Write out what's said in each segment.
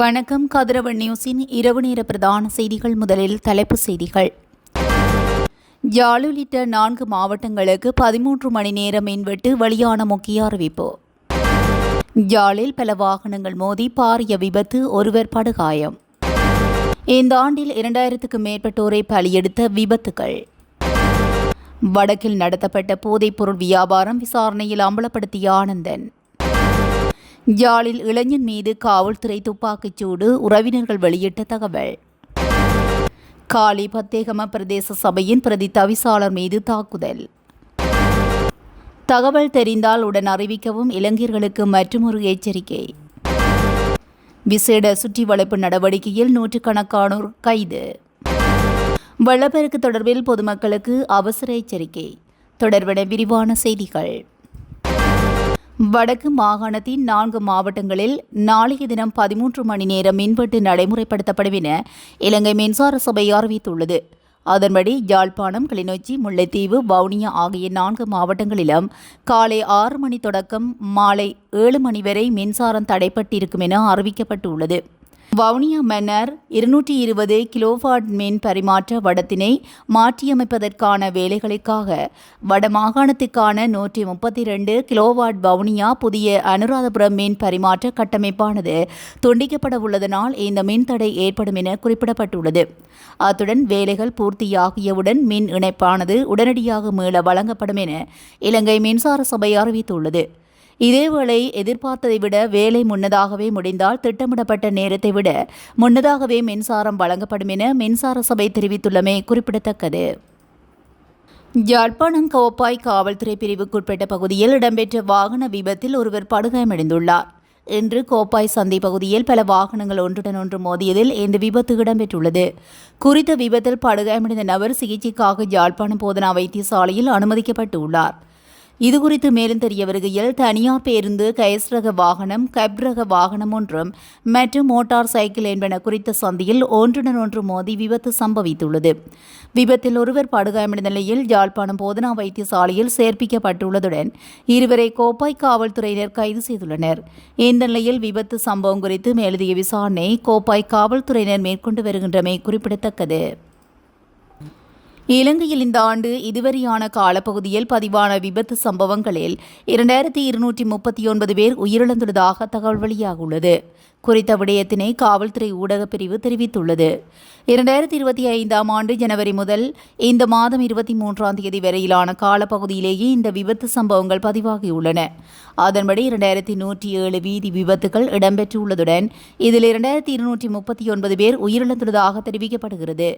வணக்கம். கதிரவன் நியூஸின் இரவு நேர பிரதான செய்திகள் முதலில் தலைப்புச் செய்திகள். யாழ் உள்ளிட்ட நான்கு மாவட்டங்களுக்கு பதிமூன்று மணி நேர மின்வெட்டு வெளியான முக்கிய அறிவிப்பு. யாழில் பல வாகனங்கள் மோதி பாரிய விபத்து ஒருவர் படுகாயம். இந்த ஆண்டில் இரண்டாயிரத்துக்கும் மேற்பட்டோரை பலியெடுத்த விபத்துகள் வடக்கில் நடத்தப்பட்ட போதைப்பொருள் வியாபாரம் விசாரணையில் அம்பலப்படுத்திய ஆனந்தன். யாழில் இளைஞன் மீது காவல்துறை துப்பாக்கிச் சூடு உறவினர்கள் வெளியிட்ட தகவல். காலி பத்தேகம பிரதேச சபையின் பிரதி தவிசாளர் மீது தாக்குதல். தகவல் தெரிந்தால் உடன் அறிவிக்கவும் இளைஞர்களுக்கு மற்றொரு எச்சரிக்கை. விசேட சுற்றி வளைப்பு நடவடிக்கையில் நூற்றுக்கணக்கானோர் கைது. வெள்ளப்பெருக்கு தொடர்பில் பொதுமக்களுக்கு அவசர எச்சரிக்கை. தொடர்பட விரிவான செய்திகள். வடக்கு மாகாணத்தின் நான்கு மாவட்டங்களில் நாளைய தினம் பதிமூன்று மணி நேரம் மின்வெட்டு நடைமுறைப்படுத்தப்படும் என இலங்கை மின்சார சபை அறிவித்துள்ளது. அதன்படி யாழ்ப்பாணம் கிளிநொச்சி முல்லைத்தீவு வவுனியா ஆகிய நான்கு மாவட்டங்களிலும் காலை ஆறு மணி தொடக்கம் மாலை ஏழு மணி வரை மின்சாரம் தடைப்பட்டிருக்கும் என அறிவிக்கப்பட்டுள்ளது. வவுனியா மன்னர் இருநூற்றி இருபது கிலோவாட் மின் பரிமாற்ற வடத்தினை மாற்றியமைப்பதற்கான வேலைகளுக்காக வடமாகாணத்துக்கான நூற்றி முப்பத்தி ரெண்டு கிலோவாட் வவுனியா புதிய அனுராதபுரம் மின் பரிமாற்ற கட்டமைப்பானது துண்டிக்கப்பட உள்ளதனால் இந்த மின் தடை ஏற்படும் என குறிப்பிடப்பட்டுள்ளது. அத்துடன் வேலைகள் பூர்த்தியாகியவுடன் மின் இணைப்பானது உடனடியாக மீள வழங்கப்படும் என இலங்கை மின்சார சபை அறிவித்துள்ளது. இதேவேளை எதிர்பார்த்ததை விட வேலை முன்னதாகவே முடிந்தால் திட்டமிடப்பட்ட நேரத்தை விட முன்னதாகவே மின்சாரம் வழங்கப்படும் என மின்சார சபை தெரிவித்துள்ளமை குறிப்பிடத்தக்கது. யாழ்ப்பாணம் கோப்பாய் காவல்துறை பிரிவுக்குட்பட்ட பகுதியில் இடம்பெற்ற வாகன விபத்தில் ஒருவர் படுகாயமடைந்துள்ளார். இன்று கோப்பாய் சந்தை பகுதியில் பல வாகனங்கள் ஒன்றுடன் ஒன்று மோதியதில் இந்த விபத்து இடம்பெற்றுள்ளது. குறித்த விபத்தில் படுகாயமடைந்த நபர் சிகிச்சைக்காக யாழ்ப்பாணம் போதனா வைத்தியசாலையில் அனுமதிக்கப்பட்டுள்ளார். இதுகுறித்து மேலும் தெரிய வருகையில் தனியார் பேருந்து கயஸ் ரக வாகனம் கப் ரக வாகனம் ஒன்றும் மற்றும் மோட்டார் சைக்கிள் என்பன குறித்த சந்தியில் ஒன்றுடன் ஒன்று மோதி விபத்து சம்பவித்துள்ளது. விபத்தில் ஒருவர் படுகாயமடைந்த நிலையில் யாழ்ப்பாணம் போதனா வைத்தியசாலையில் சேர்ப்பிக்கப்பட்டுள்ளதுடன் இருவரை கோப்பாய் காவல்துறையினர் கைது செய்துள்ளனர். இந்த நிலையில் விபத்து சம்பவம் குறித்து மேலதிக விசாரணை கோப்பாய் காவல்துறையினர் மேற்கொண்டு வருகின்றமை குறிப்பிடத்தக்கது. இலங்கையில் இந்த ஆண்டு இதுவரையான காலப்பகுதியில் பதிவான விபத்து சம்பவங்களில் இரண்டாயிரத்தி இருநூற்றி முப்பத்தி ஒன்பது பேர் உயிரிழந்துள்ளதாக தகவல் வெளியாகியுள்ளது. குறித்த விடயத்தினை காவல்துறை ஊடகப் பிரிவு தெரிவித்துள்ளது. இரண்டாயிரத்தி இருபத்தி ஐந்தாம் ஆண்டு ஜனவரி முதல் இந்த மாதம் இருபத்தி மூன்றாம் தேதி வரையிலான காலப்பகுதியிலேயே இந்த விபத்து சம்பவங்கள் பதிவாகியுள்ளன. அதன்படி இரண்டாயிரத்தி நூற்றி ஏழு வீதி விபத்துகள் இடம்பெற்றுள்ளதுடன் இதில் இரண்டாயிரத்தி இருநூற்றி முப்பத்தி ஒன்பது பேர் உயிரிழந்துள்ளதாக தெரிவிக்கப்படுகிறது.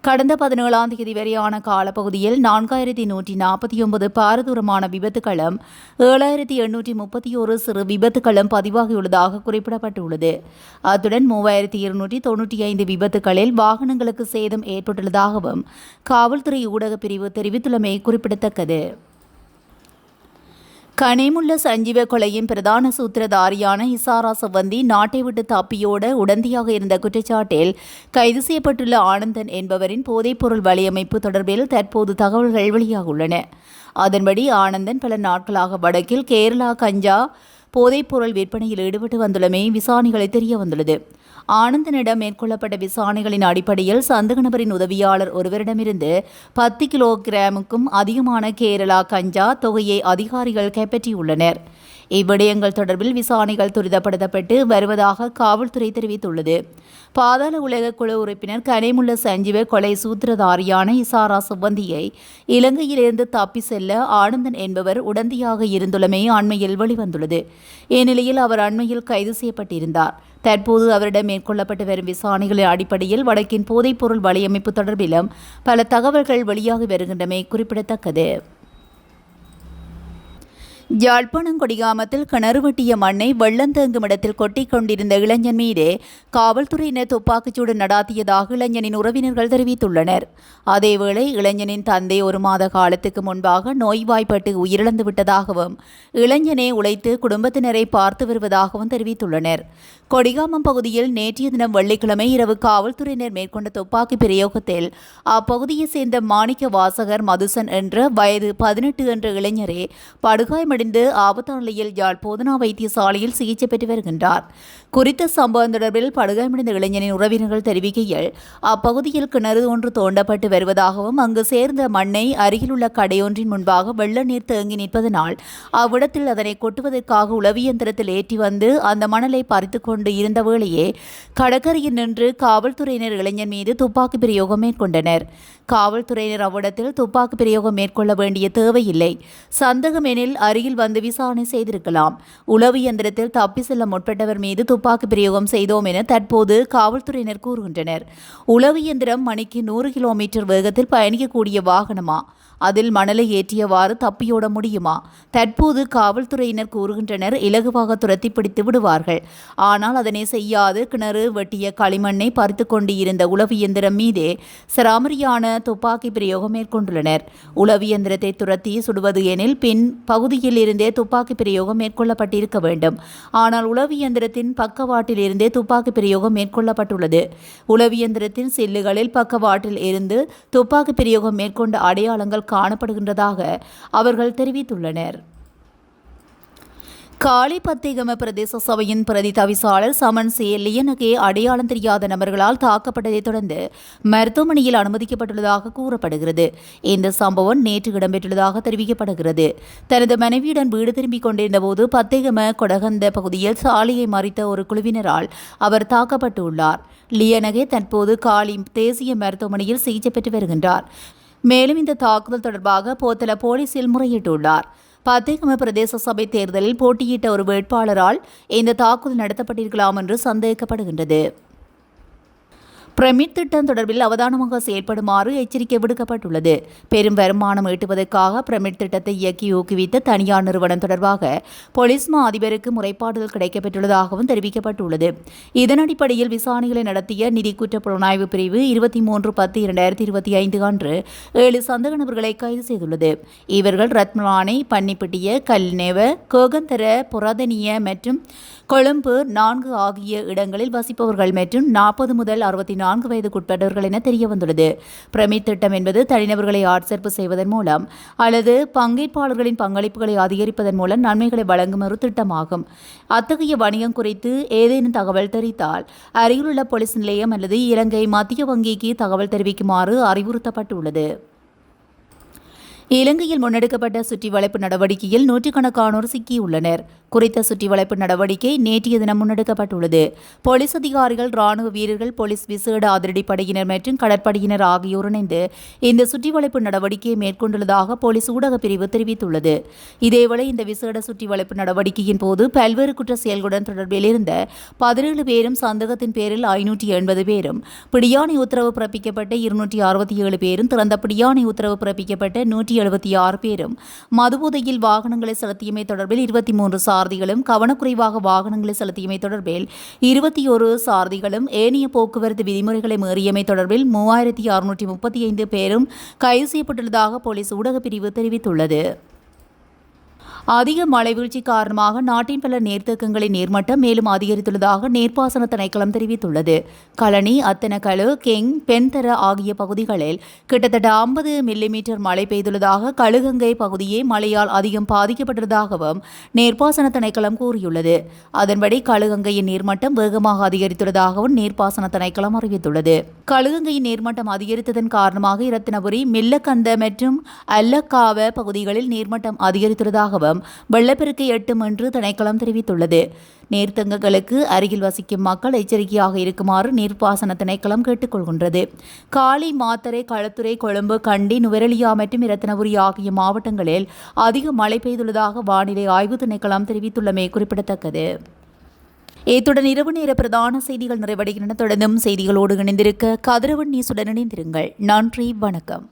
கடந்த பதினேழாம் தேதி வரையான காலப்பகுதியில் நான்காயிரத்தி நூற்றி நாற்பத்தி ஒன்பது பாரதூரமான விபத்துகளும் ஏழாயிரத்தி எண்ணூற்றி முப்பத்தி ஒரு சிறு விபத்துகளும் பதிவாகியுள்ளதாக குறிப்பிடப்பட்டுள்ளது. அத்துடன் மூவாயிரத்தி இருநூற்றி தொன்னூற்றி ஐந்து விபத்துகளில் வாகனங்களுக்கு சேதம் ஏற்பட்டுள்ளதாகவும் காவல்துறை ஊடகப் பிரிவு தெரிவித்துள்ளமை குறிப்பிடத்தக்கது. கனிமுள்ள சஞ்சீவ கொலையின் பிரதான சூத்திரதாரியான இசாரா சவந்தி நாட்டை விட்டு தப்பியோட உடந்தையாக இருந்த குற்றச்சாட்டில் கைது செய்யப்பட்டுள்ள ஆனந்தன் என்பவரின் போதைப்பொருள் வலையமைப்பு தொடர்பில் தற்போது தகவல்கள் வெளியாகியுள்ளன அதன்படி ஆனந்தன் பல நாட்களாக வடக்கில் கேரளா கஞ்சா போதைப்பொருள் விற்பனையில் ஈடுபட்டு வந்துள்ளமை விசாரணைகளை தெரிய வந்துள்ளது. ஆனந்தனிடம் மேற்கொள்ளப்பட்ட விசாரணைகளின் அடிப்படையில் சந்தக நபரின் உதவியாளர் ஒருவரிடமிருந்து பத்து கிலோகிராமுக்கும் அதிகமான கேரளா கஞ்சா தொகையை அதிகாரிகள் கைப்பற்றியுள்ளனர். இவ்விடயங்கள் தொடர்பில் விசாரணைகள் துரிதப்படுத்தப்பட்டு வருவதாக காவல்துறை தெரிவித்துள்ளது. பாதாள உலக குழு உறுப்பினர் கனிமுள்ள சஞ்சீவ கொலை சூத்திரதாரியான இசாரா சுவந்தியை இலங்கையிலிருந்து தப்பி செல்ல ஆனந்தன் என்பவர் உடந்தையாக இருந்துள்ளமை அண்மையில் வெளிவந்துள்ளது. இந்நிலையில் அவர் அண்மையில் கைது செய்யப்பட்டிருந்தார். தற்போது அவரிடம் மேற்கொள்ளப்பட்டு வரும் விசாரணைகளின் அடிப்படையில் வடக்கின் போதைப்பொருள் வலையமைப்பு தொடர்பிலும் பல தகவல்கள் வெளியாகி வருகின்றமை குறிப்பிடத்தக்கது. யாழ்ப்பாணம் கொடிகாமத்தில் கிணறு வெட்டிய மண்ணை வெள்ளம் தேங்கும் இடத்தில் கொட்டி கொண்டிருந்த இளைஞன் மீதே காவல்துறையினர் துப்பாக்கிச்சூடு நடாத்தியதாக இளைஞனின் உறவினர்கள் தெரிவித்துள்ளனர். அதேவேளை இளைஞனின் தந்தை ஒரு மாத காலத்துக்கு முன்பாக நோய்வாய்ப்பட்டு உயிரிழந்து விட்டதாகவும் இளைஞனே உழைத்து குடும்பத்தினரை பார்த்து வருவதாகவும் தெரிவித்துள்ளனர். கொடிகாமம் பகுதியில் நேற்றைய தினம் வெள்ளிக்கிழமை இரவு காவல்துறையினர் மேற்கொண்ட துப்பாக்கி பிரயோகத்தில் அப்பகுதியைச் சேர்ந்த மாணிக்க வாசகர் மதுசன் என்ற வயது பதினெட்டு என்ற இளைஞரே படுகாயமடை காயமடைந்து ஆபத்தான நிலையில் யாழ் போதனா வைத்தியசாலையில் சிகிச்சை பெற்று வருகின்றார். குறித்த சம்பவம் தொடர்பில் படுகாயமடைந்த இளைஞனின் உறவினர்கள் தெரிவிக்கையில் அப்பகுதியில் கிணறு ஒன்று தோண்டப்பட்டு வருவதாகவும் அங்கு சேர்ந்த மண்ணை அருகிலுள்ள கடையொன்றின் முன்பாக வெள்ள நீர் தேங்கி நிற்பதனால் அவ்விடத்தில் அதனை கொட்டுவதற்காக உளவியந்திரத்தில் ஏற்றி வந்து அந்த மணலை பறித்துக் கொண்டு இருந்த வேளையே கடற்கரையில் நின்று காவல்துறையினர் இளைஞன் மீது துப்பாக்கி பிரயோகம் மேற்கொண்டனர். காவல்துறையினர் அவ்விடத்தில் துப்பாக்கி பிரயோகம் மேற்கொள்ள வேண்டிய தேவையில்லை. சந்தகம் எனில் அருகில் வந்து விசாரணை செய்திருக்கலாம். உளவு இயந்திரத்தில் தப்பி செல்ல முற்பட்டவர் மீது துப்பாக்கி பிரயோகம் செய்தோம் என தற்போது காவல்துறையினர் கூறுகின்றனர். உளவு இயந்திரம் மணிக்கு நூறு கிலோமீட்டர் வேகத்தில் பயணிக்கக்கூடிய வாகனமா? அதில் மணலை ஏற்றியவாறு தப்பியோட முடியுமா? தற்போது காவல்துறையினர் கூறுகின்றனர் இலகுவாக துரத்தி பிடித்து விடுவார்கள். ஆனால் அதனை செய்யாது. கிணறு வெட்டிய களிமண்ணை பறித்து கொண்டு இருந்த உளவு இயந்திரம் மீதே சராமரியான துப்பாக்கி பிரயோகம் மேற்கொண்டுள்ளனர். உளவு இயந்திரத்தை துரத்தி சுடுவது எனில் பின் பகுதியில் இருந்தே துப்பாக்கி பிரயோகம் மேற்கொள்ளப்பட்டிருக்க வேண்டும். ஆனால் உளவு இயந்திரத்தின் பக்கவாட்டில் இருந்தே துப்பாக்கி பிரயோகம் மேற்கொள்ளப்பட்டுள்ளது. உளவு இயந்திரத்தின் சில்லுகளில் பக்கவாட்டில் இருந்து துப்பாக்கி பிரயோகம் மேற்கொண்ட அடையாளங்கள் காணப்படுகின்றதாக அவர்கள் தெரிவித்துள்ளனர். காளி பத்திகம பிரதேச சபையின் பிரதி தவிசாளர் சமன் சே லியனகே அடையாளம் தெரியாத நபர்களால் தாக்கப்பட்டதைத் தொடர்ந்து மருத்துவமனையில் அனுமதிக்கப்பட்டுள்ளதாக கூறப்படுகிறது. இந்த சம்பவம் நேற்று இடம்பெற்றுள்ளதாக தெரிவிக்கப்படுகிறது. தனது மனைவியுடன் வீடு திரும்பிக் கொண்டிருந்தபோது பத்திகம கொடகந்த பகுதியில் சாலையை மறித்த ஒரு குழுவினரால் அவர் தாக்கப்பட்டுள்ளார். லியனகே தற்போது காலி தேசிய மருத்துவமனையில் சிகிச்சை பெற்று வருகின்றார். மேலும் இந்த தாக்குதல் தொடர்பாக போத்தல போலீசில் முறையிட்டுள்ளார். பத்தேகம பிரதேச சபை தேர்தலில் போட்டியிட்ட ஒரு வேட்பாளரால் இந்த தாக்குதல் நடத்தப்பட்டிருக்கலாம் என்று சந்தேகிக்கப்படுகின்றது பிரமிட் திட்டம் தொடர்பில் அவதானமாக செயல்படுமாறு எச்சரிக்கை விடுக்கப்பட்டுள்ளது. பெரும் வருமானம் ஈட்டுவதற்காக பிரமிட் திட்டத்தை இயக்கி ஊக்குவித்த தனியார் நிறுவனம் தொடர்பாக பொலிஸ்மா அதிபருக்கு முறைப்பாடுகள் கிடைக்கப்பெற்றுள்ளதாகவும் தெரிவிக்கப்பட்டுள்ளது. இதன் அடிப்படையில் விசாரணைகளை நடத்திய நிதி குற்ற புலனாய்வு பிரிவு இருபத்தி மூன்று பத்து இரண்டாயிரத்தி இருபத்தி ஐந்து அன்று ஏழு சந்தக நபர்களை கைது செய்துள்ளது. இவர்கள் ரத்மலானை பன்னிப்பட்டிய கல்நேவ கோகந்தர புரதனிய மற்றும் கொழும்பு நான்கு ஆகிய இடங்களில் வசிப்பவர்கள் மற்றும் நாற்பது முதல் அறுபத்தி நான்கு வயதுக்குட்பட்டவர்கள் என தெரியவந்துள்ளது. பிரமித் திட்டம் என்பது தனிநபர்களை ஆட்சேர்ப்பு செய்வதன் மூலம் அல்லது பங்கேற்பாளர்களின் பங்களிப்புகளை அதிகரிப்பதன் மூலம் நன்மைகளை வழங்கும் ஒரு திட்டமாகும். அத்தகைய வணிகம் குறித்து ஏதேனும் தகவல் தெரிவித்தால் அருகிலுள்ள போலீஸ் நிலையம் அல்லது இலங்கை மத்திய வங்கிக்கு தகவல் தெரிவிக்குமாறு அறிவுறுத்தப்பட்டுள்ளது. இலங்கையில் முன்னெடுக்கப்பட்ட சுற்றி வளைப்பு நடவடிக்கையில் நூற்றுக்கணக்கானோர் சிக்கியுள்ளனர். குறித்த சுற்றி வளைப்பு நடவடிக்கை நேற்றைய தினம் முன்னெடுக்கப்பட்டுள்ளது. போலீஸ் அதிகாரிகள் ராணுவ வீரர்கள் போலீஸ் விசேட அதிரடிப்படையினர் மற்றும் கடற்படையினர் ஆகியோர் இணைந்து இந்த சுற்றி வளைப்பு நடவடிக்கையை மேற்கொண்டுள்ளதாக போலீஸ் ஊடக பிரிவு தெரிவித்துள்ளது. இதேவேளை இந்த விசேட சுற்றி வளைப்பு நடவடிக்கையின் போது பல்வேறு குற்ற செயல்களுடன் தொடர்பில் இருந்த பதினேழு பேரும் சந்தேகத்தின் பேரில் ஐநூற்றி எண்பது பேரும் பிடியாணை உத்தரவு பிறப்பிக்கப்பட்ட இருநூற்றி அறுபத்தி ஏழு பேரும் திறந்த பிடியாணை உத்தரவு பிறப்பிக்கப்பட்ட நூற்றி எழுபத்தி ஆறு பேரும். மதுபோதையில் வாகனங்களை செலுத்தியமை தொடர்பில் இருபத்தி மூன்று சாரதிகளும் கவனக்குறைவாக வாகனங்களை செலுத்தியமை தொடர்பில் இருபத்தி ஒரு சாரதிகளும் ஏனைய போக்குவரத்து விதிமுறைகளை மீறியமை தொடர்பில் மூவாயிரத்தி அறுநூற்றி முப்பத்தி ஐந்து பேரும் கைது செய்யப்பட்டுள்ளதாக போலீஸ் ஊடகப் பிரிவு தெரிவித்துள்ளது. அதிக மழை வீழ்ச்சி காரணமாக நாட்டின் பல நீர்த்தேக்கங்களின் நீர்மட்டம் மேலும் அதிகரித்துள்ளதாக நீர்ப்பாசன திணைக்களம் தெரிவித்துள்ளது. களனி அத்தனக்கழு கெங் பென்தர ஆகிய பகுதிகளில் கிட்டத்தட்ட ஐம்பது மில்லிமீட்டர் மழை பெய்துள்ளதாக கழுகங்கை பகுதியே மழையால் அதிகம் பாதிக்கப்பட்டுள்ளதாகவும் நீர்ப்பாசன திணைக்களம் கூறியுள்ளது. அதன்படி கழுகங்கையின் நீர்மட்டம் வேகமாக அதிகரித்துள்ளதாகவும் நீர்ப்பாசன திணைக்களம் அறிவித்துள்ளது. கழுகங்கையின் நீர்மட்டம் அதிகரித்ததன் காரணமாக இரத்தினபுரி மில்லக்கந்த மற்றும் அல்லக்காவ பகுதிகளில் நீர்மட்டம் அதிகரித்துள்ளதாகவும் வெள்ளப்பெருக்கு எட்டும் என்று திணைக்களம் தெரிவித்துள்ளது. நீர்த்தங்கங்களுக்கு அருகில் வசிக்கும் மக்கள் எச்சரிக்கையாக இருக்குமாறு நீர்ப்பாசன திணைக்களம் கேட்டுக்கொள்கின்றது. காளி மாத்தரை களத்துறை கொழும்பு கண்டி நுவரெலியா மற்றும் இரத்தினபுரி ஆகிய மாவட்டங்களில் அதிக மழை பெய்துள்ளதாக வானிலை ஆய்வு திணைக்களம் தெரிவித்துள்ளமை குறிப்பிடத்தக்கது. இத்துடன் இரவு நேர பிரதான செய்திகள் நிறைவடைகின்றன. தொடர்ந்தும் செய்திகளோடு இணைந்திருக்க கதிரவன் நியூசுடன் இணைந்திருங்கள். நன்றி வணக்கம்.